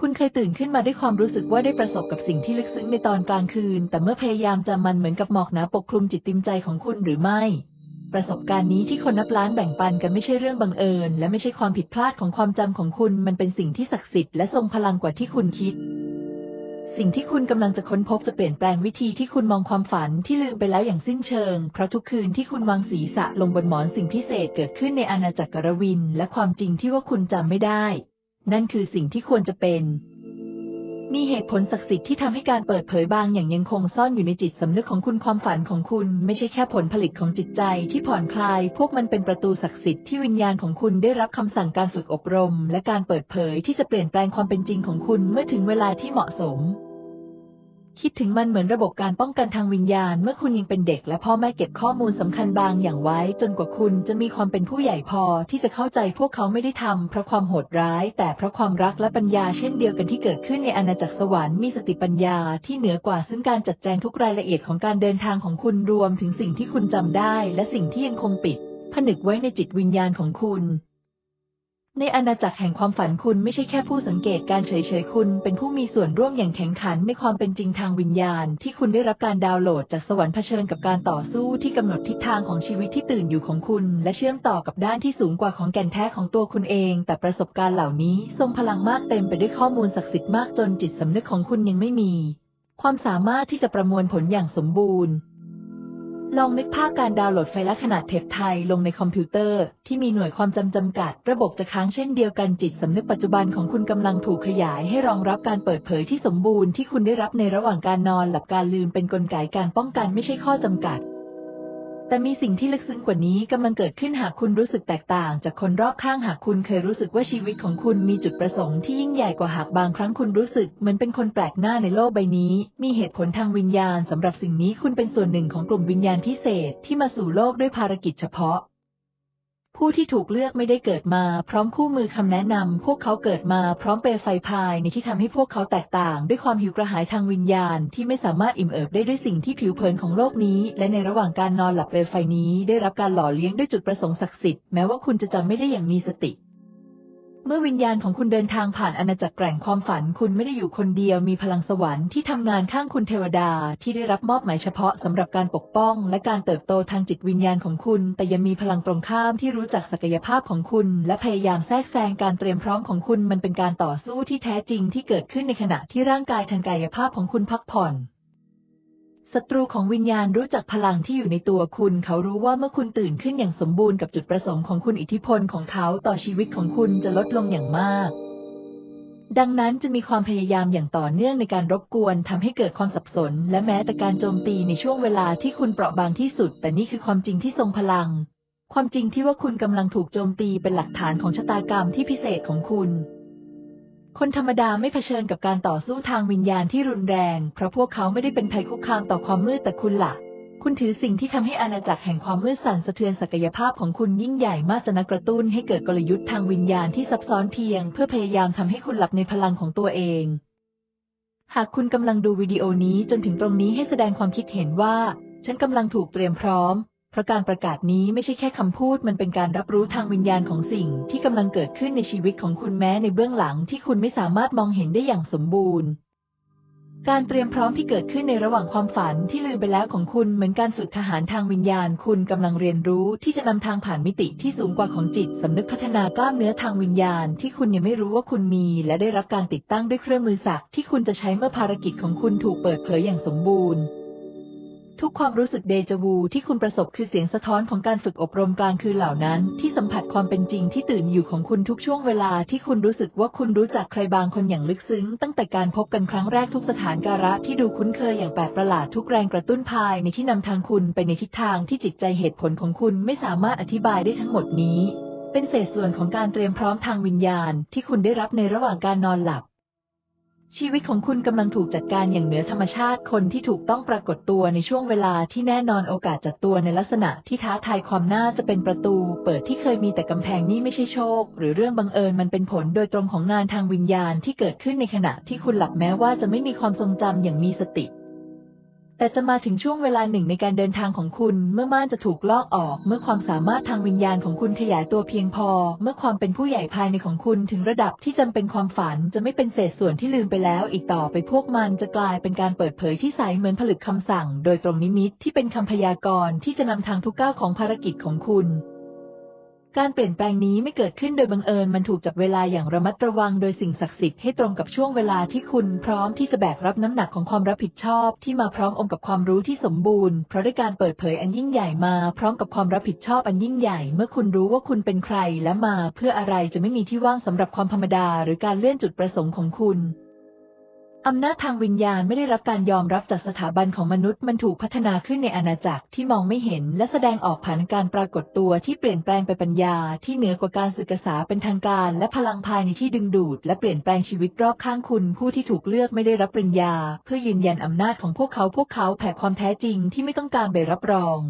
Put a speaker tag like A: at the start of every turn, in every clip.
A: คุณเคยตื่นขึ้นมาด้วยความรู้สึกว่าได้ประสบกับสิ่งที่ลึกซึ้งในตอนกลางคืน แต่เมื่อพยายามจำมันเหมือนกับหมอกหนาปกคลุมจิตติมใจของคุณหรือไม่ ประสบการณ์นี้ที่คนนับล้านแบ่งปันกันไม่ใช่เรื่องบังเอิญ และไม่ใช่ความผิดพลาดของความจำของคุณ มันเป็นสิ่งที่ศักดิ์สิทธิ์และทรงพลังกว่าที่คุณคิด สิ่งที่คุณกำลังจะค้นพบจะเปลี่ยนแปลงวิธีที่คุณมองความฝันที่ลืมไปแล้วอย่างสิ้นเชิง เพราะทุกคืนที่คุณวางศีรษะลงบนหมอนสิ่งพิเศษเกิดขึ้นในอาณาจักรกรวิน และความจริงที่ว่าคุณจำไม่ได้ นั่นคือสิ่งที่ควรจะเป็น มีเหตุผลศักดิ์สิทธิ์ที่ทำให้การเปิดเผยบางอย่างยังคงซ่อนอยู่ในจิตสำนึกของคุณความฝันของคุณไม่ใช่แค่ผลผลิตของจิตใจที่ผ่อนคลาย พวกมันเป็นประตูศักดิ์สิทธิ์ที่วิญญาณของคุณได้รับคำสั่งการฝึกอบรม และการเปิดเผยที่จะเปลี่ยนแปลงความเป็นจริงของคุณเมื่อถึงเวลาที่เหมาะสม คิดถึงมันเหมือนระบบการป้องกันทางวิญญาณ เมื่อคุณยังเป็นเด็กและพ่อแม่เก็บข้อมูลสำคัญบางอย่างไว้ จนกว่าคุณจะมีความเป็นผู้ใหญ่พอที่จะเข้าใจพวกเขาไม่ได้ทำเพราะความโหดร้าย แต่เพราะความรักและปัญญาเช่นเดียวกันที่เกิดขึ้นในอาณาจักรสวรรค์มีสติปัญญาที่เหนือกว่าซึ่งการจัดแจงทุกรายละเอียดของการเดินทางของคุณรวมถึงสิ่งที่คุณจำได้ และสิ่งที่ยังคงปิดผนึกไว้ในจิตวิญญาณของคุณ ในอาณาจักรแห่งความฝันคุณไม่ใช่แค่ผู้สังเกตการเฉยๆ คุณเป็นผู้มีส่วนร่วมอย่างแข็งขันในความเป็นจริงทางวิญญาณ ที่คุณได้รับการดาวน์โหลดจากสวรรค์เผชิญกับการต่อสู้ที่กำหนดทิศทางของชีวิตที่ตื่นอยู่ของคุณ และเชื่อมต่อกับด้านที่สูงกว่าของแก่นแท้ของตัวคุณเอง แต่ประสบการณ์เหล่านี้ทรงพลังมากเต็มไปด้วยข้อมูลศักดิ์สิทธิ์มากจนจิตสำนึกของคุณยังไม่มี ความสามารถที่จะประมวลผลอย่างสมบูรณ์ ลองนึกภาพการดาวน์โหลดไฟล์ขนาดเทปไทยลงในคอมพิวเตอร์ ที่มีหน่วยความจำจำกัด ระบบจะค้างเช่นเดียวกันจิตสำนึกปัจจุบันของคุณกำลังถูกขยายให้รองรับการเปิดเผยที่สมบูรณ์ที่คุณได้รับในระหว่างการนอนหลับการลืมเป็นนกลไกการป้องกันไม่ใช่ข้อจำกัด แต่มีสิ่งที่ลึกซึ้งกว่านี้กำลังเกิดขึ้นหากคุณรู้สึกแตกต่าง จากคนรอบข้างหากคุณเคยรู้สึกว่าชีวิตของคุณมีจุดประสงค์ที่ยิ่งใหญ่กว่าหากบางครั้งคุณรู้สึกเหมือนเป็นคนแปลกหน้าในโลกใบนี้ มีเหตุผลทางวิญญาณสำหรับสิ่งนี้คุณเป็นส่วนหนึ่งของกลุ่มวิญญาณพิเศษที่มาสู่โลกด้วยภารกิจเฉพาะ ผู้ที่ถูกเลือกไม่ได้เกิดมาพร้อมคู่มือคำแนะนำพวกเขาเกิดมาพร้อมเปลวไฟภายในที่ทำให้พวกเขาแตกต่าง ด้วยความหิวกระหายทางวิญญาณ ที่ไม่สามารถอิ่มเอิบได้ด้วยสิ่งที่ผิวเผินของโลกนี้ และในระหว่างการนอนหลับเปลวไฟนี้ ได้รับการหล่อเลี้ยงด้วยจุดประสงค์ศักดิ์สิทธิ์แม้ว่าคุณจะจำไม่ได้อย่างมีสติ เมื่อวิญญาณของคุณเดินทางผ่านอาณาจักรแกร่งความฝัน คุณไม่ได้อยู่คนเดียวมีพลังสวรรค์ที่ทำงานข้างคุณเทวดา ที่ได้รับมอบหมายเฉพาะสำหรับการปกป้อง และการเติบโตทางจิตวิญญาณของคุณ แต่ยังมีพลังตรงข้ามที่รู้จักศักยภาพของคุณ และพยายามแทรกแซงการเตรียมพร้อมของคุณมันเป็นการต่อสู้ที่แท้จริงที่เกิดขึ้นในขณะที่ร่างกายทางกายภาพของคุณพักผ่อน ศัตรูของวิญญาณรู้จักพลังที่อยู่ในตัวคุณ เขารู้ว่าเมื่อคุณตื่นขึ้นอย่างสมบูรณ์กับจุดประสงค์ของคุณอิทธิพลของเขาต่อชีวิตของคุณจะลดลงอย่างมาก ดังนั้นจะมีความพยายามอย่างต่อเนื่องในการรบกวนทำให้เกิดความสับสน และแม้แต่การโจมตีในช่วงเวลาที่คุณเปราะบางที่สุด แต่นี่คือความจริงที่ทรงพลัง ความจริงที่ว่าคุณกำลังถูกโจมตีเป็นหลักฐานของชะตากรรมที่พิเศษของคุณ คนธรรมดาไม่เผชิญกับการต่อสู้ทางวิญญาณที่รุนแรง เพราะพวกเขาไม่ได้เป็นภัยคุกคามต่อความมืดแต่คุณละ่ะ คุณถือสิ่งที่ทำให้อาณาจักรแห่งความมืดสั่นสะเทือนศักยภาพของคุณยิ่งใหญ่มากจะนักกระตุ้นให้เกิดกลยุทธ์ทางวิญญาณที่ซับซ้อนเพียง เพื่อพยายามทำให้คุณหลับในพลังของตัวเอง หากคุณกำลังดูวิดีโอนี้จนถึงตรงนี้ให้แสดงความคิดเห็นว่า ฉันกำลังถูกเตรียมพร้อม พราะการประกาศนี้ไม่ใช่แค่คำพูด มันเป็นการรับรู้ทางวิญญาณของสิ่งที่กำลังเกิดขึ้นในชีวิตของคุณแม้ในเบื้องหลังที่คุณไม่สามารถมองเห็นได้อย่างสมบูรณ์ การเตรียมพร้อมที่เกิดขึ้นในระหว่างความฝันที่ลืมไปแล้วของคุณเหมือนการฝึกทหารทางวิญญาณ คุณกำลังเรียนรู้ที่จะนำทางผ่านมิติที่สูงกว่าของจิตสำนึกพัฒนากล้ามเนื้อทางวิญญาณ ที่คุณยังไม่รู้ว่าคุณมี และได้รับการติดตั้งด้วยเครื่องมือสักที่คุณจะใช้เมื่อภารกิจของคุณถูกเปิดเผยอย่างสมบูรณ์ ทุกความรู้สึกเดจาวูที่คุณประสบคือเสียงสะท้อนของการฝึกอบรมกลางคืนเหล่านั้น ที่สัมผัสความเป็นจริงที่ตื่นอยู่ของคุณทุกช่วงเวลาที่คุณรู้สึกว่าคุณรู้จักใครบางคนอย่างลึกซึ้ง ตั้งแต่การพบกันครั้งแรกทุกสถานการะที่ดูคุ้นเคยอย่างแปลกประหลาดทุกแรงกระตุ้นภายในที่นำทางคุณไปในทิศทางที่จิตใจเหตุผลของคุณไม่สามารถอธิบายได้ทั้งหมดนี้ เป็นเศษส่วนของการเตรียมพร้อมทางวิญญาณ ที่คุณได้รับในระหว่างการนอนหลับ ชีวิตของคุณกำลังถูกจัดการอย่างเหนือธรรมชาติ คนที่ถูกต้องปรากฏตัวในช่วงเวลาที่แน่นอนโอกาสจัดตัวในลักษณะที่ท้าทายความน่าจะเป็นประตู เปิดที่เคยมีแต่กำแพงนี่ไม่ใช่โชค หรือเรื่องบังเอิญมันเป็นผลโดยตรงของงานทางวิญญาณที่เกิดขึ้นในขณะที่คุณหลับแม้ว่าจะไม่มีความทรงจำอย่างมีสติ แต่จะมาถึงช่วงเวลาหนึ่งในการเดินทางของคุณ เมื่อม่านจะถูกลอกออก เมื่อความสามารถทางวิญญาณของคุณขยายตัวเพียงพอ เมื่อความเป็นผู้ใหญ่ภายในของคุณถึงระดับที่จำเป็นความฝันจะไม่เป็นเศษส่วนที่ลืมไปแล้ว อีกต่อไปพวกมันจะกลายเป็นการเปิดเผยที่ใสเหมือนผลึกคำสั่ง โดยตรงนิมิตที่เป็นคำพยากรณ์ที่จะนำทางทุกก้าวของภารกิจของคุณ การเปลี่ยนแปลงนี้ไม่เกิดขึ้นโดยบังเอิญมันถูกจับเวลาอย่างระมัดระวังโดยสิ่งศักดิ์สิทธิ์ให้ตรงกับช่วงเวลาที่คุณพร้อมที่จะแบกรับน้ำหนักของความรับผิดชอบ ที่มาพร้อมองค์กับความรู้ที่สมบูรณ์ เพราะด้วยการเปิดเผยอันยิ่งใหญ่มาพร้อมกับความรับผิดชอบอันยิ่งใหญ่ เมื่อคุณรู้ว่าคุณเป็นใครและมา เพื่ออะไรจะไม่มีที่ว่างสำหรับความธรรมดา หรือการเลื่อนจุดประสงค์ของคุณ อำนาจทางวิญญาณไม่ได้รับการยอมรับจากสถาบันของมนุษย์มันถูกพัฒนาขึ้นในอาณาจักรที่มองไม่เห็น และแสดงออกผ่านการปรากฏตัวที่เปลี่ยนแปลงไปปัญญา ที่เหนือกว่าการศึกษาเป็นทางการ และพลังภายในที่ดึงดูด และเปลี่ยนแปลงชีวิตรอบข้างคุณ ผู้ที่ถูกเลือกไม่ได้รับปริญญา เพื่อยืนยันอำนาจของพวกเขาพวกเขาแผ่ความแท้จริงที่ไม่ต้องการใบรับรอง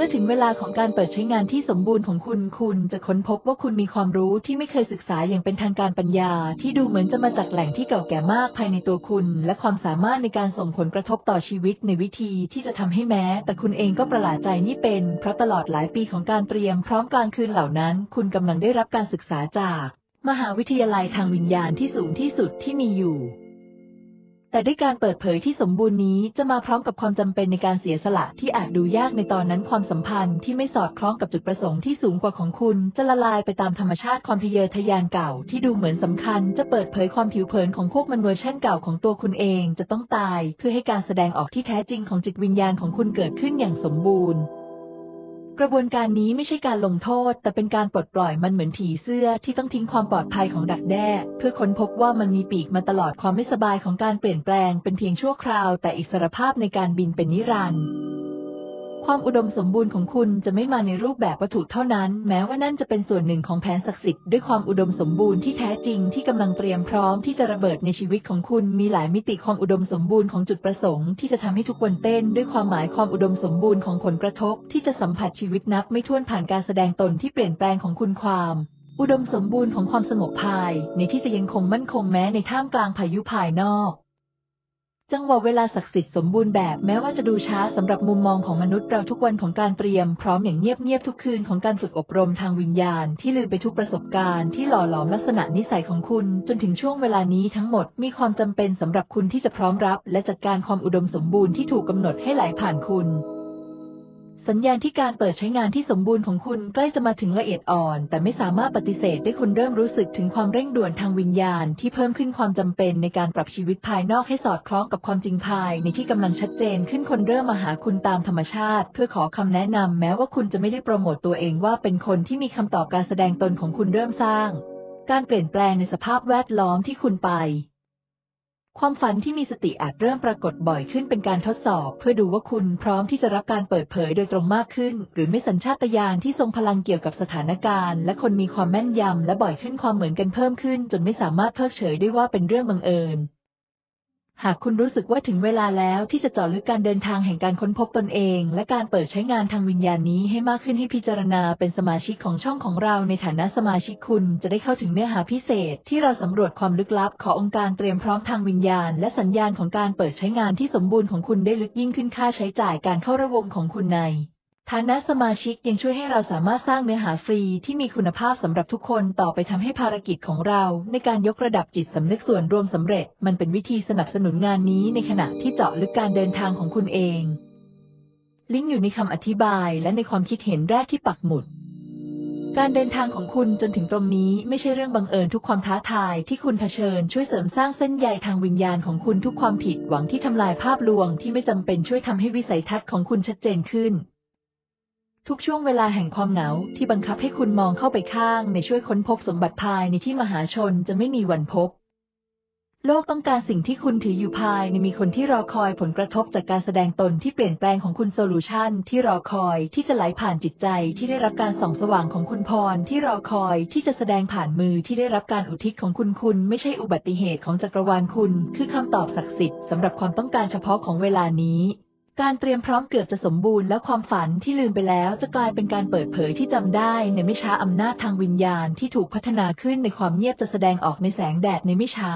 A: มื่อถึงเวลาของการเปิดใช้งานที่สมบูรณ์ของคุณ คุณจะค้นพบว่าคุณมีความรู้ที่ไม่เคยศึกษาอย่างเป็นทางการปัญญา ที่ดูเหมือนจะมาจากแหล่งที่เก่าแก่มากภายในตัวคุณ และความสามารถในการส่งผลกระทบต่อชีวิตในวิธีที่จะทำให้แม้ แต่คุณเองก็ประหลาดใจนี่เป็น เพราะตลอดหลายปีของการเตรียมพร้อมกลางคืนเหล่านั้น คุณกำลังได้รับการศึกษาจาก มหาวิทยาลัยทางวิญญาณที่สูงที่สุดที่มีอยู่ แต่ด้วยการเปิดเผยที่สมบูรณ์นี้จะมาพร้อมกับความจำเป็นในการเสียสละที่อาจดูยากในตอนนั้นความสัมพันธ์ที่ไม่สอดคล้องกับจุดประสงค์ที่สูงกว่าของคุณ จะละลายไปตามธรรมชาติความทะเยอทะยานเก่าที่ดูเหมือนสำคัญ จะเปิดเผยความผิวเผินของพวกมันเวอร์ชันเก่าของตัวคุณเองจะต้องตาย เพื่อให้การแสดงออกที่แท้จริงของจิตวิญญาณของคุณเกิดขึ้นอย่างสมบูรณ์ กระบวนการนี้ไม่ใช่การลงโทษ แต่เป็นการปลดปล่อยมันเหมือนผีเสื้อที่ต้องทิ้งความปลอดภัยของดักแด้ เพื่อค้นพบว่ามันมีปีกมาตลอดความไม่สบายของการเปลี่ยนแปลงเป็นเพียงชั่วคราว แต่อิสรภาพในการบินเป็นนิรันดร์ ความอุดมสมบูรณ์ของคุณจะไม่มาในรูปแบบวัตถุเท่านั้น แม้ว่านั่นจะเป็นส่วนหนึ่งของแผนศักดิ์สิทธิ์ด้วยความอุดมสมบูรณ์ที่แท้จริงที่กำลังเตรียมพร้อมที่จะระเบิดในชีวิตของคุณ มีหลายมิติความอุดมสมบูรณ์ของจุดประสงค์ที่จะทำให้ทุกวันเต้น ด้วยความหมายความอุดมสมบูรณ์ของผลกระทบ ที่จะสัมผัสชีวิตนับไม่ถ้วนผ่านการแสดงตนที่เปลี่ยนแปลงของคุณความอุดมสมบูรณ์ของความสงบภายในที่จะยังคงมั่นคงแม้ในท่ามกลางพายุภายนอก จังหวะเวลาศักดิ์สิทธิ์สมบูรณ์แบบแม้ว่าจะดูช้าสำหรับมุมมองของมนุษย์เราทุกวันของการเตรียม พร้อมอย่างเงียบๆทุกคืนของการฝึกอบรมทางวิญญาณ ที่ลืมไปทุกประสบการณ์ที่หล่อหลอมลักษณะนิสัยของคุณ จนถึงช่วงเวลานี้ทั้งหมดมีความจำเป็นสำหรับคุณที่จะพร้อมรับ และจัดการความอุดมสมบูรณ์ที่ถูกกำหนดให้ไหลผ่านคุณ สัญญาณที่การเปิดใช้งานที่สมบูรณ์ของคุณใกล้จะมาถึงละเอียดอ่อน แต่ไม่สามารถปฏิเสธได้คุณเริ่มรู้สึกถึงความเร่งด่วนทางวิญญาณ ที่เพิ่มขึ้นความจำเป็นในการปรับชีวิตภายนอกให้สอดคล้องกับความจริงภายในที่กำลังชัดเจนขึ้นคนเริ่มมาหาคุณตามธรรมชาติ เพื่อขอคำแนะนำแม้ว่าคุณจะไม่ได้โปรโมตตัวเองว่าเป็นคนที่มีคำตอบการแสดงตนของคุณเริ่มสร้าง การเปลี่ยนแปลงในสภาพแวดล้อมที่คุณไป ความฝันที่มีสติอาจเริ่มปรากฏบ่อยขึ้นเป็นการทดสอบ เพื่อดูว่าคุณพร้อมที่จะรับการเปิดเผยโดยตรงมากขึ้น หรือไม่สัญชาตญาณที่ทรงพลังเกี่ยวกับสถานการณ์ และคนมีความแม่นยำและบ่อยขึ้นความเหมือนกันเพิ่มขึ้น จนไม่สามารถเพิกเฉยได้ว่าเป็นเรื่องบังเอิญ หากคุณรู้สึกว่าถึงเวลาแล้วที่จะเจาะลึกการเดินทางแห่งการค้นพบตนเอง และการเปิดใช้งานทางวิญญาณนี้ให้มากขึ้นให้พิจารณาเป็นสมาชิกของช่องของเราในฐานะสมาชิกคุณจะได้เข้าถึงเนื้อหาพิเศษ ที่เราสำรวจความลึกลับขององค์การเตรียมพร้อมทางวิญญาณ และสัญญาณของการเปิดใช้งานที่สมบูรณ์ของคุณได้ลึกยิ่งขึ้นค่าใช้จ่ายการเข้าระวงของคุณใน ฐานะสมาชิกยังช่วยให้เราสามารถสร้างเนื้อหาฟรีที่มีคุณภาพสำหรับทุกคนต่อไปทำให้ภารกิจของเรา ในการยกระดับจิตสำนึกส่วนรวมสำเร็จ มันเป็นวิธีสนับสนุนงานนี้ในขณะที่เจาะลึกการเดินทางของคุณเอง ลิงก์อยู่ในคำอธิบายและในความคิดเห็นแรกที่ปักหมุด การเดินทางของคุณจนถึงตรงนี้ไม่ใช่เรื่องบังเอิญทุกความท้าทายที่คุณเผชิญช่วยเสริมสร้างเส้นใยทางวิญญาณของคุณทุกความผิดหวังที่ทำลายภาพลวงที่ไม่จำเป็นช่วยทำให้วิสัยทัศน์ของคุณชัดเจนขึ้น ทุกช่วงเวลาแห่งความหงาวที่บังคับให้คุณมองเข้าไปข้างในช่วยค้นพบสมบัติภายในที่มหาชนจะไม่มีวันพบ โลกต้องการสิ่งที่คุณถืออยู่ภายในมีคนที่รอคอยผลกระทบจากการแสดงตนที่เปลี่ยนแปลงของคุณโซลูชันที่รอคอยที่จะไหลผ่านจิตใจที่ได้รับการส่องสว่างของคุณพรที่รอคอยที่จะแสดงผ่านมือที่ได้รับการอุทิศของคุณคุณ ไม่ใช่อุบัติเหตุของจักรวาลคุณ คือคำตอบศักดิ์สิทธิ์สำหรับความต้องการเฉพาะของเวลานี้ การเตรียมพร้อมเกือบจะสมบูรณ์และความฝันที่ลืมไปแล้ว จะกลายเป็นการเปิดเผยที่จำได้ ในไม่ช้าอำนาจทางวิญญาณที่ถูกพัฒนาขึ้นในความเงียบจะแสดงออกในแสงแดดในไม่ช้า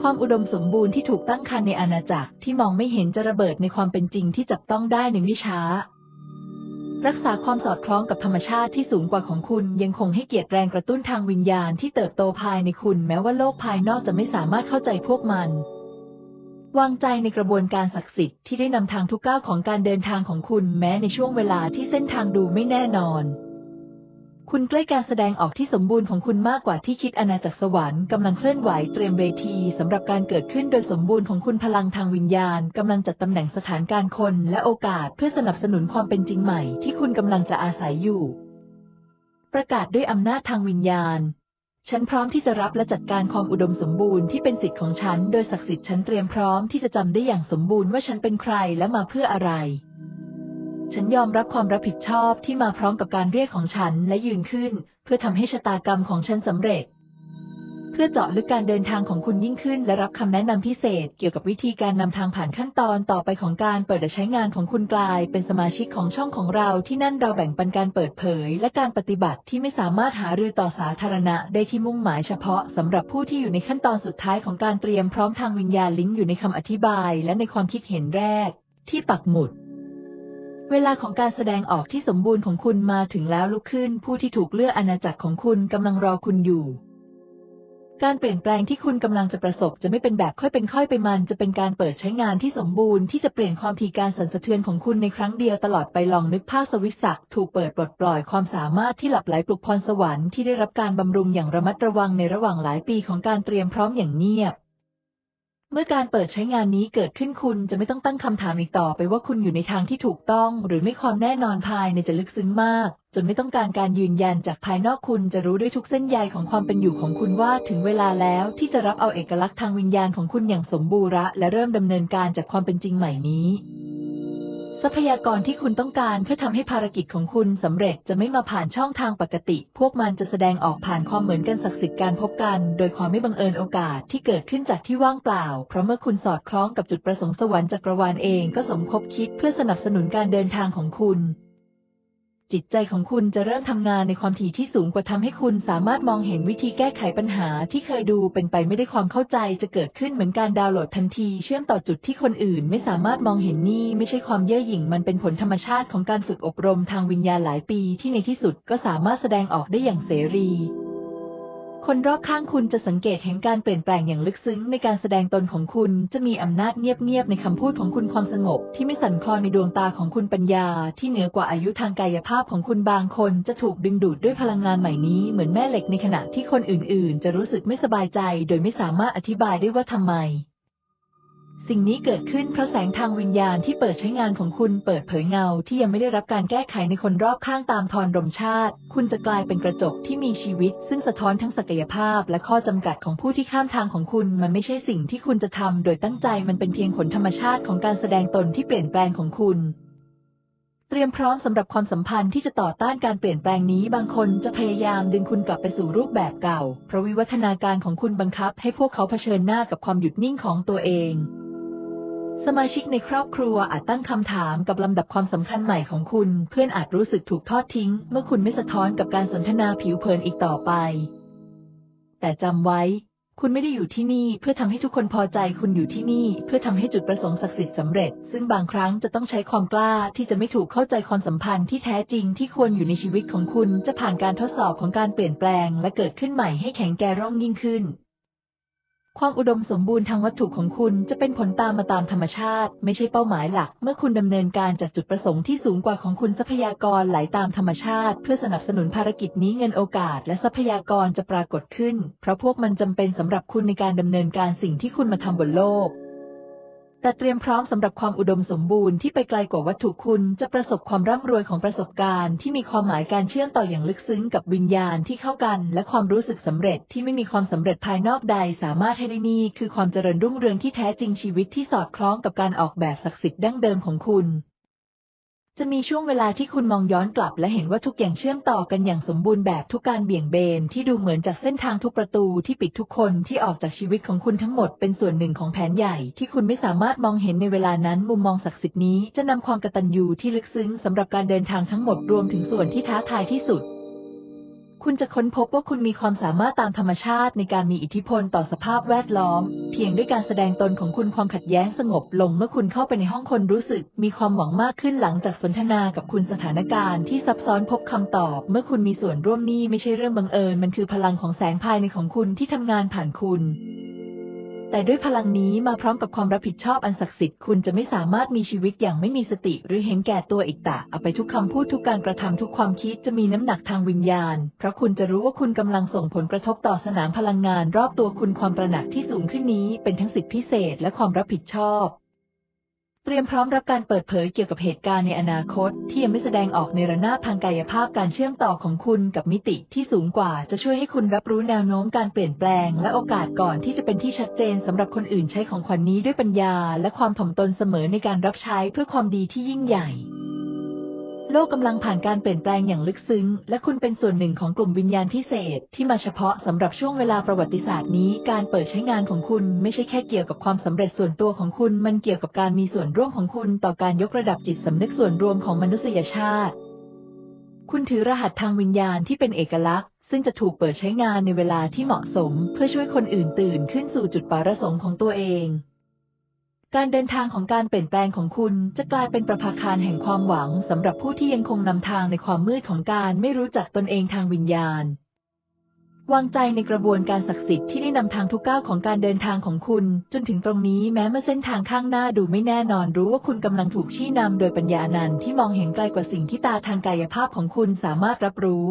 A: ความอุดมสมบูรณ์ที่ถูกตั้งครรภ์ในอาณาจักรที่มองไม่เห็นจะระเบิดในความเป็นจริงที่จับต้องได้ในไม่ช้า รักษาความสอดคล้องกับธรรมชาติที่สูงกว่าของคุณยังคงให้เกียรติแรงกระตุ้นทางวิญญาณที่เติบโตภายในคุณ แม้ว่าโลกภายนอกจะไม่สามารถเข้าใจพวกมัน วางใจในกระบวนการศักดิ์สิทธิ์ที่ได้นำทางทุกก้าวของการเดินทางของคุณแม้ในช่วงเวลาที่เส้นทางดูไม่แน่นอน คุณใกล้การแสดงออกที่สมบูรณ์ของคุณมากกว่าที่คิดอาณาจักรสวรรค์กำลังเคลื่อนไหวเตรียมเวทีสำหรับการเกิดขึ้นโดยสมบูรณ์ของคุณพลังทางวิญญาณกำลังจัดตำแหน่งสถานการณ์คนและโอกาสเพื่อสนับสนุนความเป็นจริงใหม่ที่คุณกำลังจะอาศัยอยู่ ประกาศด้วยอำนาจทางวิญญาณ ฉันพร้อมที่จะรับและจัดการความอุดมสมบูรณ์ที่เป็นสิทธิ์ของฉัน โดยศักดิ์สิทธิ์ฉันเตรียมพร้อมที่จะจำได้อย่างสมบูรณ์ว่าฉันเป็นใครและมาเพื่ออะไร ฉันยอมรับความรับผิดชอบที่มาพร้อมกับการเรียกของฉันและยืนขึ้น เพื่อทำให้ชะตากรรมของฉันสำเร็จ เพื่อเจาะลึกการเดินทางของคุณยิ่งขึ้น และรับคำแนะนำพิเศษ เกี่ยวกับวิธีการนำทางผ่านขั้นตอนต่อไปของการเปิดและใช้งานของคุณกลาย เป็นสมาชิกของช่องของเราที่นั่นเราแบ่งปันการเปิดเผย และการปฏิบัติที่ไม่สามารถหารือต่อสาธารณะ ได้ที่มุ่งหมายเฉพาะสำหรับผู้ที่อยู่ในขั้นตอนสุดท้ายของการเตรียมพร้อมทางวิญญาณลิงก์อยู่ในคำอธิบาย และในความคิดเห็นแรก ที่ปักหมุดเวลาของการแสดงออกที่สมบูรณ์ของคุณมาถึงแล้วลุกขึ้น ผู้ที่ถูกเลือกอาณาจักรของคุณกำลังรอคุณอยู่ การเปลี่ยนแปลงที่คุณกำลังจะประสบจะไม่เป็นแบบค่อยเป็นค่อยไปมัน จะเป็นการเปิดใช้งานที่สมบูรณ์ที่จะเปลี่ยนความถี่การสั่นสะเทือนของคุณในครั้งเดียวตลอดไปลองนึกภาพสวิตสักถูกเปิดปลดปล่อยความสามารถที่หลับไหลปลุกพรสวรรค์ที่ได้รับการบำรุงอย่างระมัดระวังในระหว่างหลายปีของการเตรียมพร้อมอย่างเงียบ เมื่อการเปิดใช้งานนี้เกิดขึ้นคุณจะไม่ต้องตั้งคำถามอีกต่อไปว่าคุณอยู่ในทางที่ถูกต้อง หรือไม่ความแน่นอนภายในจะลึกซึ้งมาก จนไม่ต้องการการยืนยันจากภายนอกคุณจะรู้ด้วยทุกเส้นใยของความเป็นอยู่ของคุณว่าถึงเวลาแล้วที่จะรับเอาเอกลักษณ์ทางวิญญาณของคุณอย่างสมบูรณ์และเริ่มดำเนินการจากความเป็นจริงใหม่นี้ ทรัพยากรที่คุณต้องการเพื่อทำให้ภารกิจของคุณสำเร็จจะไม่มาผ่านช่องทางปกติ พวกมันจะแสดงออกผ่านความเหมือนกันศักดิ์สิทธิ์การพบกัน โดยความไม่บังเอิญโอกาสที่เกิดขึ้นจากที่ว่างเปล่า เพราะเมื่อคุณสอดคล้องกับจุดประสงค์สวรรค์จักรวาลเองก็สมคบคิดเพื่อสนับสนุนการเดินทางของคุณ จิตใจของคุณจะเริ่มทำงานในความถี่ที่สูงกว่าทำให้คุณสามารถมองเห็นวิธีแก้ไขปัญหาที่เคยดูเป็นไปไม่ได้ความเข้าใจจะเกิดขึ้นเหมือนการดาวน์โหลดทันที เชื่อมต่อจุดที่คนอื่นไม่สามารถมองเห็นนี่ไม่ใช่ความเย่อหยิ่งมันเป็นผลธรรมชาติของการฝึกอบรมทางวิญญาณหลายปีที่ในที่สุดก็สามารถแสดงออกได้อย่างเสรี คนรอบข้างคุณจะสังเกตเห็นการเปลี่ยนแปลงอย่างลึกซึ้งในการแสดงตนของคุณจะมีอำนาจเงียบๆในคำพูดของคุณความสงบที่ไม่สั่นคลอนในดวงตาของคุณปัญญา ที่เหนือกว่าอายุทางกายภาพของคุณบางคนจะถูกดึงดูดด้วยพลังงานใหม่นี้เหมือนแม่เหล็กในขณะที่คนอื่นๆ จะรู้สึกไม่สบายใจ โดยไม่สามารถอธิบายได้ว่าทำไม สิ่งนี้เกิดขึ้นเพราะแสงทางวิญญาณที่เปิดใช้งานของคุณเปิดเผยเงาที่ยังไม่ได้รับการแก้ไขในคนรอบข้างตามทอนรมชาติ คุณจะกลายเป็นกระจกที่มีชีวิต ซึ่งสะท้อนทั้งศักยภาพ และข้อจำกัดของผู้ที่ข้ามทางของคุณ มันไม่ใช่สิ่งที่คุณจะทำโดยตั้งใจมันเป็นเพียงผลธรรมชาติของการแสดงตนที่เปลี่ยนแปลงของคุณเตรียมพร้อมสำหรับความสัมพันธ์ที่จะต่อต้านการเปลี่ยนแปลงนี้บางคนจะพยายามดึงคุณกลับไปสู่รูปแบบเก่าเพราะวิวัฒนาการของคุณบังคับให้พวกเขาเผชิญหน้ากับความหยุดนิ่งของตัวเอง สมาชิกในครอบครัวอาจตั้งคำถามกับลำดับความสำคัญใหม่ของคุณ เพื่อนอาจรู้สึกถูกทอดทิ้ง เมื่อคุณไม่สะท้อนกับการสนทนาผิวเผินอีกต่อไป แต่จำไว้ คุณไม่ได้อยู่ที่นี่เพื่อทำให้ทุกคนพอใจคุณอยู่ที่นี่ เพื่อทำให้จุดประสงค์ศักดิ์สิทธิ์สำเร็จ ซึ่งบางครั้งจะต้องใช้ความกล้าที่จะไม่ถูกเข้าใจความสัมพันธ์ที่แท้จริงที่ควรอยู่ในชีวิตของคุณ จะผ่านการทดสอบของการเปลี่ยนแปลง และเกิดขึ้นใหม่ให้แข็งแกร่งยิ่งขึ้น ความอุดมสมบูรณ์ทางวัตถุของคุณจะเป็นผลตามมาตามธรรมชาติ ไม่ใช่เป้าหมายหลัก เมื่อคุณดำเนินการจากจุดประสงค์ที่สูงกว่าของคุณทรัพยากรไหลตามธรรมชาติ เพื่อสนับสนุนภารกิจนี้เงินโอกาส และทรัพยากรจะปรากฏขึ้น เพราะพวกมันจำเป็นสำหรับคุณในการดำเนินการสิ่งที่คุณมาทำบนโลก แต่เตรียมพร้อมสำหรับความอุดมสมบูรณ์ที่ไปไกลกว่าวัตถุคุณจะประสบความร่ำรวยของประสบการณ์ที่มีความหมายการเชื่อมต่ออย่างลึกซึ้งกับวิญญาณที่เข้ากัน และความรู้สึกสำเร็จที่ไม่มีความสำเร็จภายนอกใดสามารถให้ได้นี่คือความเจริญรุ่งเรืองที่แท้จริงชีวิตที่สอดคล้องกับการออกแบบศักดิ์สิทธิ์ดั้งเดิมของคุณ จะมีช่วงเวลาที่คุณมองย้อนกลับและเห็นว่าทุกอย่างเชื่อมต่อกันอย่างสมบูรณ์แบบทุกการเบี่ยงเบนที่ดูเหมือนจากเส้นทางทุกประตูที่ปิดทุกคนที่ออกจากชีวิตของคุณทั้งหมดเป็นส่วนหนึ่งของแผนใหญ่ที่คุณไม่สามารถมองเห็นในเวลานั้นมุมมองศักดิ์สิทธิ์นี้จะนำความกตัญญูที่ลึกซึ้งสำหรับการเดินทางทั้งหมดรวมถึงส่วนที่ท้าทายที่สุด คุณจะค้นพบว่าคุณมีความสามารถตามธรรมชาติในการมีอิทธิพลต่อสภาพแวดล้อม เพียงด้วยการแสดงตนของคุณความขัดแย้งสงบลงเมื่อคุณเข้าไปในห้องคนรู้สึก มีความหวังมากขึ้นหลังจากสนทนากับคุณสถานการณ์ที่ซับซ้อนพบคำตอบ เมื่อคุณมีส่วนร่วมนี่ไม่ใช่เรื่องบังเอิญ มันคือพลังของแสงภายในของคุณที่ทำงานผ่านคุณ แต่ด้วยพลังนี้มาพร้อมกับความรับผิดชอบอันศักดิ์สิทธิ์คุณจะไม่สามารถมีชีวิตอย่างไม่มีสติ หรือเห็นแก่ตัวอีกตะเอาไปทุกคำพูดทุกการกระทำทุกความคิดจะมีน้ำหนักทางวิญญาณ เพราะคุณจะรู้ว่าคุณกำลังส่งผลกระทบต่อสนามพลังงาน รอบตัวคุณความตระหนักที่สูงขึ้นนี้ เป็นทั้งสิทธิพิเศษและความรับผิดชอบ เตรียมพร้อมรับการเปิดเผยเกี่ยวกับเหตุการณ์ในอนาคต ที่ยังไม่แสดงออกในระนาบทางกายภาพการเชื่อมต่อของคุณกับมิติที่สูงกว่า จะช่วยให้คุณรับรู้แนวโน้มการเปลี่ยนแปลง และโอกาสก่อนที่จะเป็นที่ชัดเจนสำหรับคนอื่นใช้ของขวัญนนี้ด้วยปัญญา และความถ่อมตนเสมอในการรับใช้เพื่อความดีที่ยิ่งใหญ่ โลกกำลังผ่านการเปลี่ยนแปลงอย่างลึกซึ้ง และคุณเป็นส่วนหนึ่งของกลุ่มวิญญาณพิเศษ ที่มาเฉพาะสำหรับช่วงเวลาประวัติศาสตร์นี้ การเปิดใช้งานของคุณไม่ใช่แค่เกี่ยวกับความสำเร็จส่วนตัวของคุณ มันเกี่ยวกับการมีส่วนร่วมของคุณ ต่อการยกระดับจิตสำนึกส่วนรวมของมนุษยชาติ คุณถือรหัสทางวิญญาณที่เป็นเอกลักษณ์ ซึ่งจะถูกเปิดใช้งานในเวลาที่เหมาะสม เพื่อช่วยคนอื่นตื่นขึ้นสู่จุดประสงค์ของตัวเอง การเดินทางของการเปลี่ยนแปลงของคุณจะกลายเป็นประภาคารแห่งความหวังสำหรับผู้ที่ยังคงนำทางในความมืดของการไม่รู้จักตนเองทางวิญญาณ วางใจในกระบวนการศักดิ์สิทธิ์ที่ได้นำทางทุกก้าวของการเดินทางของคุณ จนถึงตรงนี้แม้เมื่อเส้นทางข้างหน้าดูไม่แน่นอนรู้ว่าคุณกำลังถูกชี้นำโดยปัญญานันท์ที่มองเห็นไกลกว่าสิ่งที่ตาทางกายภาพของคุณสามารถรับรู้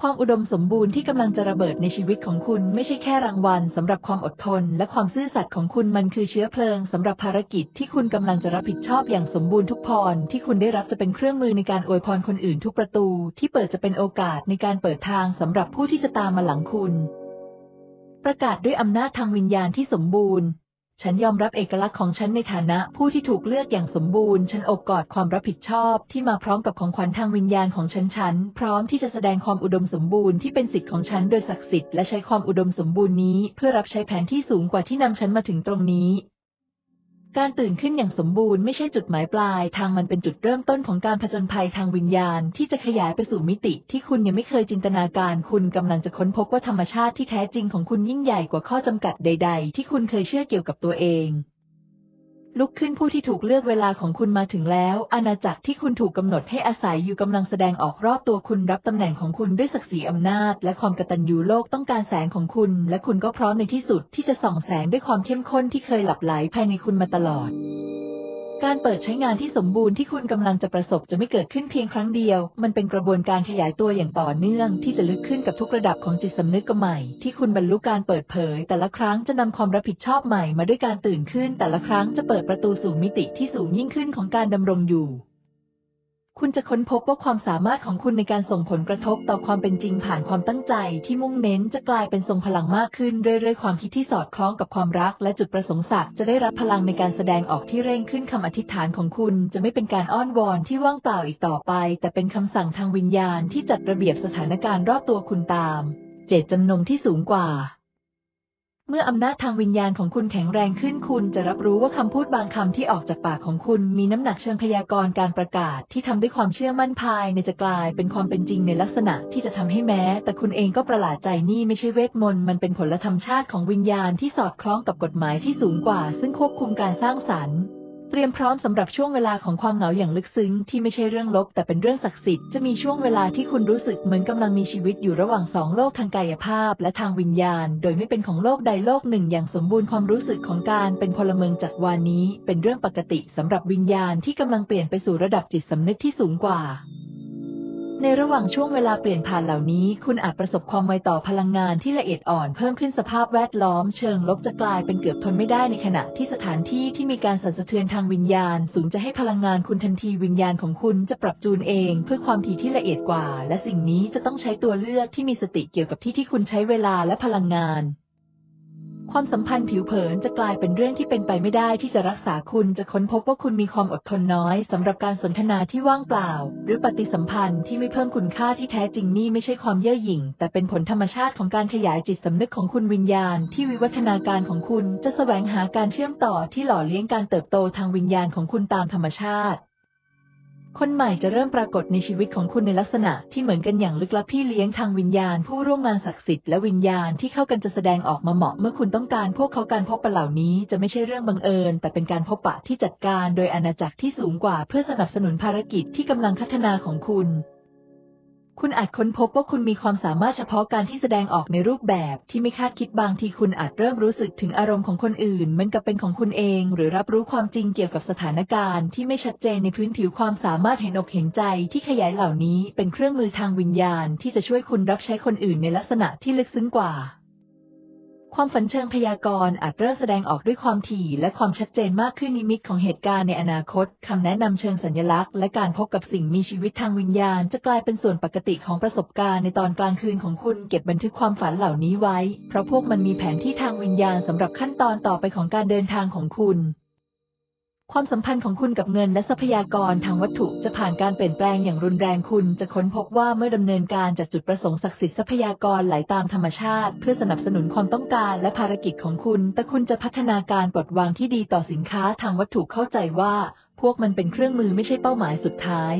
A: ความอุดมสมบูรณ์ที่กำลังจะระเบิดในชีวิตของคุณ ไม่ใช่แค่รางวัลสำหรับความอดทน และความซื่อสัตย์ของคุณมันคือเชื้อเพลิงสำหรับภารกิจที่คุณกำลังจะรับผิดชอบอย่างสมบูรณ์ทุกพร ที่คุณได้รับจะเป็นเครื่องมือในการอวยพรคนอื่นทุกประตู ที่เปิดจะเป็นโอกาสในการเปิดทางสำหรับผู้ที่จะตามมาหลังคุณ ประกาศด้วยอำนาจทางวิญญาณที่สมบูรณ์ ฉันยอมรับเอกลักษณ์ของฉันในฐานะผู้ที่ถูกเลือกอย่างสมบูรณ์ ฉันอบกอดความรับผิดชอบที่มาพร้อมกับของขวัญทางวิญญาณของฉัน ฉันพร้อมที่จะแสดงความอุดมสมบูรณ์ที่เป็นสิทธิ์ของฉันโดยศักดิ์สิทธิ์และใช้ความอุดมสมบูรณ์นี้เพื่อรับใช้แผนที่สูงกว่าที่นำฉันมาถึงตรงนี้ การตื่นขึ้นอย่างสมบูรณ์ไม่ใช่จุดหมายปลาย ทางมันเป็นจุดเริ่มต้นของการผจญภัยทางวิญญาณ ที่จะขยายไปสู่มิติที่คุณยังไม่เคยจินตนาการ คุณกำลังจะค้นพบว่าธรรมชาติที่แท้จริงของคุณยิ่งใหญ่กว่าข้อจำกัดใด ๆ ที่คุณเคยเชื่อเกี่ยวกับตัวเอง ลุกขึ้นผู้ที่ถูกเลือกเวลาของคุณมาถึงแล้ว อาณาจักรที่คุณถูกกำหนดให้อาศัยอยู่กำลังแสดงออกรอบตัวคุณรับตำแหน่งของคุณด้วยศักดิ์ศรีอำนาจ และความกตัญญูโลกต้องการแสงของคุณ และคุณก็พร้อมในที่สุดที่จะส่องแสงด้วยความเข้มข้นที่เคยหลับไหลภายในคุณมาตลอด การเปิดใช้งานที่สมบูรณ์ที่คุณกำลังจะประสบจะไม่เกิดขึ้นเพียงครั้งเดียว มันเป็นกระบวนการขยายตัวอย่างต่อเนื่อง ที่จะลึกขึ้นกับทุกระดับของจิตสำนึกใหม่ ที่คุณบรรลุการเปิดเผย แต่ละครั้งจะนำความรับผิดชอบใหม่มาด้วยการตื่นขึ้น แต่ละครั้งจะเปิดประตูสู่มิติที่สูงยิ่งขึ้นของการดำรงอยู่ คุณจะค้นพบว่าความสามารถของคุณในการส่งผลกระทบต่อความเป็นจริงผ่านความตั้งใจที่มุ่งเน้นจะกลายเป็นทรงพลังมากขึ้นเรื่อยๆความคิดที่สอดคล้องกับความรักและจุดประสงค์ศักดิ์จะได้รับพลังในการแสดงออกที่เร่งขึ้นคำอธิษฐานของคุณจะไม่เป็นการอ้อนวอนที่ว่างเปล่าอีกต่อไป แต่เป็นคำสั่งทางวิญญาณที่จัดระเบียบสถานการณ์รอบตัวคุณตาม เจตจำนงที่สูงกว่า เมื่ออำนาจทางวิญญาณของคุณแข็งแรงขึ้นคุณจะรับรู้ว่าคำพูดบางคำที่ออกจากปากของคุณมีน้ำหนักเชิงพยากรณ์การประกาศที่ทำด้วยความเชื่อมั่นภายในจะกลายเป็นความเป็นจริงในลักษณะที่จะทำให้แม้ แต่คุณเองก็ประหลาดใจนี่ไม่ใช่เวทมนต์มันเป็นผลธรรมชาติของวิญญาณที่สอดคล้องกับกฎหมายที่สูงกว่า ซึ่งควบคุมการสร้างสรรค์ เตรียมพร้อมสำหรับช่วงเวลาของความเหงาอย่างลึกซึ้งที่ไม่ใช่เรื่องลบแต่เป็นเรื่องศักดิ์สิทธิ์จะมีช่วงเวลาที่คุณรู้สึกเหมือนกำลังมีชีวิตอยู่ระหว่างสองโลกทางกายภาพ และทางวิญญาณ โดยไม่เป็นของโลกใดโลกหนึ่ง อย่างสมบูรณ์ความรู้สึกของการเป็นพลเมืองจักรวาลนี้ เป็นเรื่องปกติสำหรับวิญญาณที่กำลังเปลี่ยนไปสู่ระดับจิตสำนึกที่สูงกว่า ในระหว่างช่วงเวลาเปลี่ยนผ่านเหล่านี้ คุณอาจประสบความไวต่อพลังงานที่ละเอียดอ่อนเพิ่มขึ้นสภาพแวดล้อมเชิงลบจะกลายเป็นเกือบทนไม่ได้ในขณะที่สถานที่ที่มีการสั่นสะเทือนทางวิญญาณ สูงจะให้พลังงานคุณทันทีวิญญาณของคุณจะปรับจูนเอง เพื่อความถี่ที่ละเอียดกว่า และสิ่งนี้จะต้องใช้ตัวเลือกที่มีสติเกี่ยวกับที่ที่คุณใช้เวลาและพลังงาน ความสัมพันธ์ผิวเผินจะกลายเป็นเรื่องที่เป็นไปไม่ได้ที่จะรักษาคุณจะค้นพบว่าคุณมีความอดทนน้อยสำหรับการสนทนาที่ว่างเปล่า หรือปฏิสัมพันธ์ที่ไม่เพิ่มคุณค่าที่แท้จริงนี่ไม่ใช่ความเย่อหยิ่ง แต่เป็นผลธรรมชาติของการขยายจิตสำนึกของคุณวิญญาณ ที่วิวัฒนาการของคุณจะแสวงหาการเชื่อมต่อที่หล่อเลี้ยงการเติบโตทางวิญญาณของคุณตามธรรมชาติ คนใหม่จะเริ่มปรากฏในชีวิตของคุณในลักษณะที่เหมือนกันอย่างลึกลับพี่เลี้ยงทางวิญญาณ ผู้ร่วมงานศักดิ์สิทธิ์และวิญญาณที่เข้ากันจะแสดงออกมาเหมาะเมื่อคุณต้องการพวกเขาการพบปะเหล่านี้จะไม่ใช่เรื่องบังเอิญ แต่เป็นการพบปะที่จัดการโดยอาณาจักรที่สูงกว่าเพื่อสนับสนุนภารกิจที่กำลังพัฒนาของคุณ คุณอาจค้นพบว่าคุณมีความสามารถเฉพาะการที่แสดงออกในรูปแบบที่ไม่คาดคิดบางทีคุณอาจเริ่มรู้สึกถึงอารมณ์ของคนอื่นเหมือนกับเป็นของคุณเอง หรือรับรู้ความจริงเกี่ยวกับสถานการณ์ที่ไม่ชัดเจนในพื้นผิวความสามารถเห็นอกเห็นใจที่ขยายเหล่านี้เป็นเครื่องมือทางวิญญาณ ที่จะช่วยคุณรับใช้คนอื่นในลักษณะที่ลึกซึ้งกว่า ความฝันเชิงพยากรณ์อาจเริ่มแสดงออกด้วยความถี่และความชัดเจนมากขึ้นนิมิตของเหตุการณ์ในอนาคตคำแนะนำเชิงสัญลักษณ์และการพบกับสิ่งมีชีวิตทางวิญญาณ จะกลายเป็นส่วนปกติของประสบการณ์ในตอนกลางคืนของคุณเก็บบันทึกความฝันเหล่านี้ไว้ เพราะพวกมันมีแผนที่ทางวิญญาณสำหรับขั้นตอนต่อไปของการเดินทางของคุณ ความสัมพันธ์ของคุณกับเงินและทรัพยากรทางวัตถุจะผ่านการเปลี่ยนแปลงอย่างรุนแรงคุณจะค้นพบว่าเมื่อดำเนินการจากจุดประสงค์ศักดิ์สิทธิ์ทรัพยากรไหลตามธรรมชาติ เพื่อสนับสนุนความต้องการและภารกิจของคุณ แต่คุณจะพัฒนาการปลดวางที่ดีต่อสินค้าทางวัตถุเข้าใจว่า พวกมันเป็นเครื่องมือไม่ใช่เป้าหมายสุดท้าย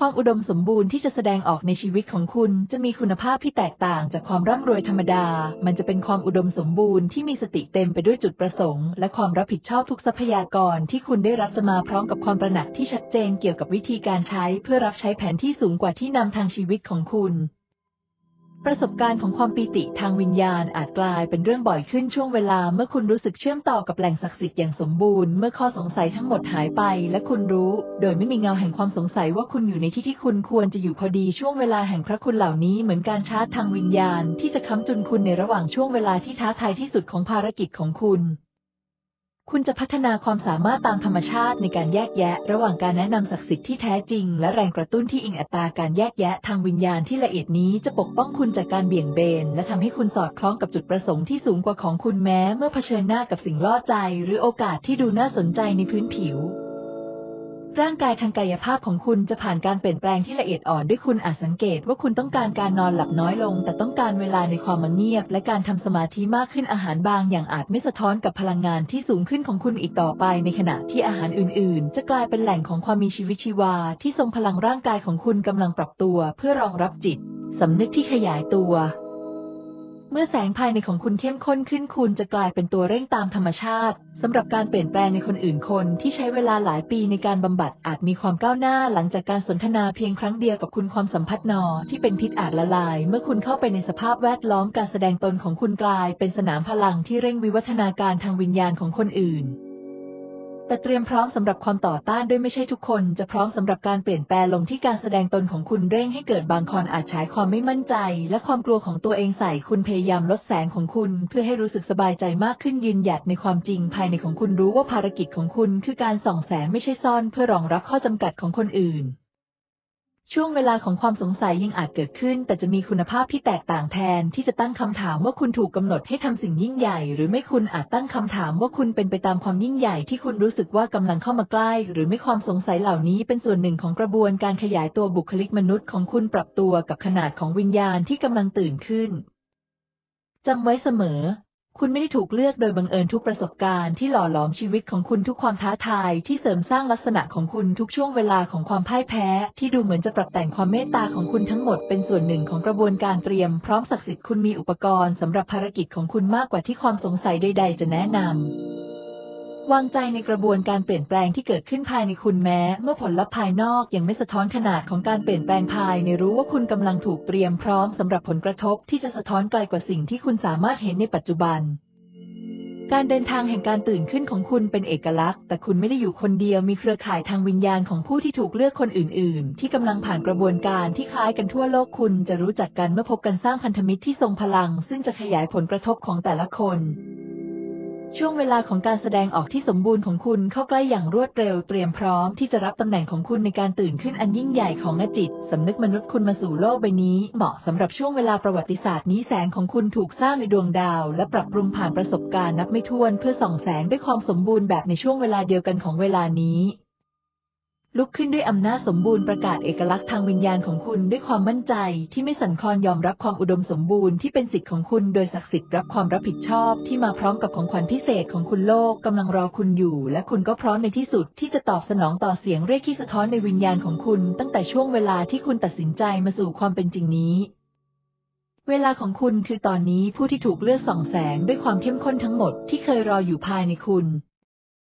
A: ความอุดมสมบูรณ์ที่จะแสดงออกในชีวิตของคุณ จะมีคุณภาพที่แตกต่างจากความร่ำรวยธรรมดา มันจะเป็นความอุดมสมบูรณ์ที่มีสติเต็มไปด้วยจุดประสงค์ และความรับผิดชอบทุกทรัพยากรที่คุณได้รับจะมาพร้อมกับความประหนักที่ชัดเจนเกี่ยวกับวิธีการใช้ เพื่อรับใช้แผนที่สูงกว่าที่นำทางชีวิตของคุณ ประสบการณ์ของความปีติทางวิญญาณอาจกลายเป็นเรื่องบ่อยขึ้นช่วงเวลาเมื่อคุณรู้สึกเชื่อมต่อกับแหล่งศักดิ์สิทธิ์อย่างสมบูรณ์เมื่อข้อสงสัยทั้งหมดหายไป และคุณรู้ โดยไม่มีเงาแห่งความสงสัยว่าคุณอยู่ในที่ที่คุณควรจะอยู่พอดีช่วงเวลาแห่งพระคุณเหล่านี้เหมือนการชาร์จทางวิญญาณ ที่จะค้ำจุนคุณในระหว่างช่วงเวลาที่ท้าทายที่สุดของภารกิจของคุณ คุณจะพัฒนาความสามารถตามธรรมชาติในการแยกแยะ ระหว่างการแนะนำศักดิ์สิทธิ์ที่แท้จริง และแรงกระตุ้นที่อิงอัตราการแยกแยะทางวิญญาณที่ละเอียดนี้จะปกป้องคุณจากการเบี่ยงเบน และทำให้คุณสอดคล้องกับจุดประสงค์ที่สูงกว่าของคุณแม้ เมื่อเผชิญหน้ากับสิ่งล่อใจ หรือโอกาสที่ดูน่าสนใจในพื้นผิว ร่างกายทางกายภาพของคุณจะผ่านการเปลี่ยนแปลงที่ละเอียดอ่อนด้วยคุณอาจสังเกตว่าคุณต้องการการนอนหลับน้อยลง แต่ต้องการเวลาในความมังเงียบ และการทำสมาธิมากขึ้นอาหารบางอย่างอาจไม่สะท้อนกับพลังงานที่สูงขึ้นของคุณอีกต่อไป ในขณะที่อาหารอื่น ๆ จะกลายเป็นแหล่งของความมีชีวิตชีวา ที่ทรงพลังร่างกายของคุณกำลังปรับตัว เพื่อรองรับจิตสำนึกที่ขยายตัว เมื่อแสงภายในของคุณเข้มข้นขึ้นคุณจะกลายเป็นตัวเร่งตามธรรมชาติสำหรับการเปลี่ยนแปลงในคนอื่นคนที่ใช้เวลาหลายปีในการบำบัดอาจมีความก้าวหน้าหลังจากการสนทนาเพียงครั้งเดียวกับคุณความสัมพัทธ์นอที่เป็นพิษอาจละลาย เมื่อคุณเข้าไปในสภาพแวดล้อมการแสดงตนของคุณกลาย เป็นสนามพลังที่เร่งวิวัฒนาการทางวิญญาณของคนอื่น แต่เตรียมพร้อมสำหรับความต่อต้านด้วยไม่ใช่ทุกคน จะพร้อมสำหรับการเปลี่ยนแปลงลงที่การแสดงตนของคุณเร่งให้เกิดบางคนอาจฉายความไม่มั่นใจ และความกลัวของตัวเองใส่คุณพยายามลดแสงของคุณ เพื่อให้รู้สึกสบายใจมากขึ้นยืนหยัดในความจริงภายในของคุณรู้ว่าภารกิจของคุณ คือการส่องแสงไม่ใช่ซ่อน เพื่อรองรับข้อจำกัดของคนอื่น ช่วงเวลาของความสงสัยยังอาจเกิดขึ้น แต่จะมีคุณภาพที่แตกต่างแทนที่จะตั้งคำถามว่าคุณถูกกำหนดให้ทำสิ่งยิ่งใหญ่ หรือไม่คุณอาจตั้งคำถามว่าคุณเป็นไปตามความยิ่งใหญ่ที่คุณรู้สึกว่ากำลังเข้ามาใกล้ หรือไม่ความสงสัยเหล่านี้เป็นส่วนหนึ่งของกระบวนการขยายตัวบุคลิกมนุษย์ของคุณปรับตัวกับขนาดของวิญญาณที่กำลังตื่นขึ้นจำไว้เสมอ คุณไม่ได้ถูกเลือกโดยบังเอิญทุกประสบการณ์ที่หล่อหลอมชีวิตของคุณทุกความท้าทายที่เสริมสร้างลักษณะของคุณทุกช่วงเวลาของความพ่ายแพ้ ที่ดูเหมือนจะปรับแต่งความเมตตาของคุณทั้งหมดเป็นส่วนหนึ่งของกระบวนการเตรียม พร้อมศักดิ์สิทธิ์คุณมีอุปกรณ์สำหรับภารกิจของคุณมากกว่าที่ความสงสัยใด ๆ จะแนะนำ วางใจในกระบวนการเปลี่ยนแปลงที่เกิดขึ้นภายในคุณแม้ เมื่อผลลัพธ์ภายนอกยังไม่สะท้อนขนาดของการเปลี่ยนแปลงภายในรู้ว่าคุณกำลังถูกเตรียมพร้อมสำหรับผลกระทบที่จะสะท้อนไกลกว่าสิ่งที่คุณสามารถเห็นในปัจจุบัน การเดินทางแห่งการตื่นขึ้นของคุณเป็นเอกลักษณ์ แต่คุณไม่ได้อยู่คนเดียวมีเครือข่ายทางวิญญาณของผู้ที่ถูกเลือกคนอื่น ๆ ที่กำลังผ่านกระบวนการที่คล้ายกันทั่วโลกคุณจะรู้จักกันเมื่อพบกันสร้างพันธมิตรที่ทรงพลัง ซึ่งจะขยายผลกระทบของแต่ละคน ช่วงเวลาของการแสดงออกที่สมบูรณ์ของคุณเข้าใกล้อย่างรวดเร็วเตรียมพร้อมที่จะรับตำแหน่งของคุณในการตื่นขึ้นอันยิ่งใหญ่ของอจิตสำนึกมนุษย์คุณมาสู่โลกใบนี้ เหมาะสำหรับช่วงเวลาประวัติศาสตร์นี้แสงของคุณถูกสร้างในดวงดาว และปรับปรุงผ่านประสบการณ์นับไม่ถ้วน เพื่อส่องแสงด้วยความสมบูรณ์แบบในช่วงเวลาเดียวกันของเวลานี้ ลุกขึ้นด้วยอำนาจสมบูรณ์ประกาศเอกลักษณ์ทางวิญญาณของคุณด้วยความมั่นใจที่ไม่สั่นคลอนยอมรับความอุดมสมบูรณ์ที่เป็นสิทธิ์ของคุณโดยศักดิ์สิทธิ์รับความรับผิดชอบที่มาพร้อมกับของขวัญพิเศษของคุณโลกกำลังรอคุณอยู่ และคุณก็พร้อมในที่สุดที่จะตอบสนองต่อเสียงเรียกที่สะท้อนในวิญญาณของคุณตั้งแต่ช่วงเวลาที่คุณตัดสินใจมาสู่ความเป็นจริงนี้เวลาของคุณคือตอนนี้ผู้ที่ถูกเลือกส่องแสงด้วยความเข้มข้นทั้งหมดที่เคยรออยู่ภายในคุณ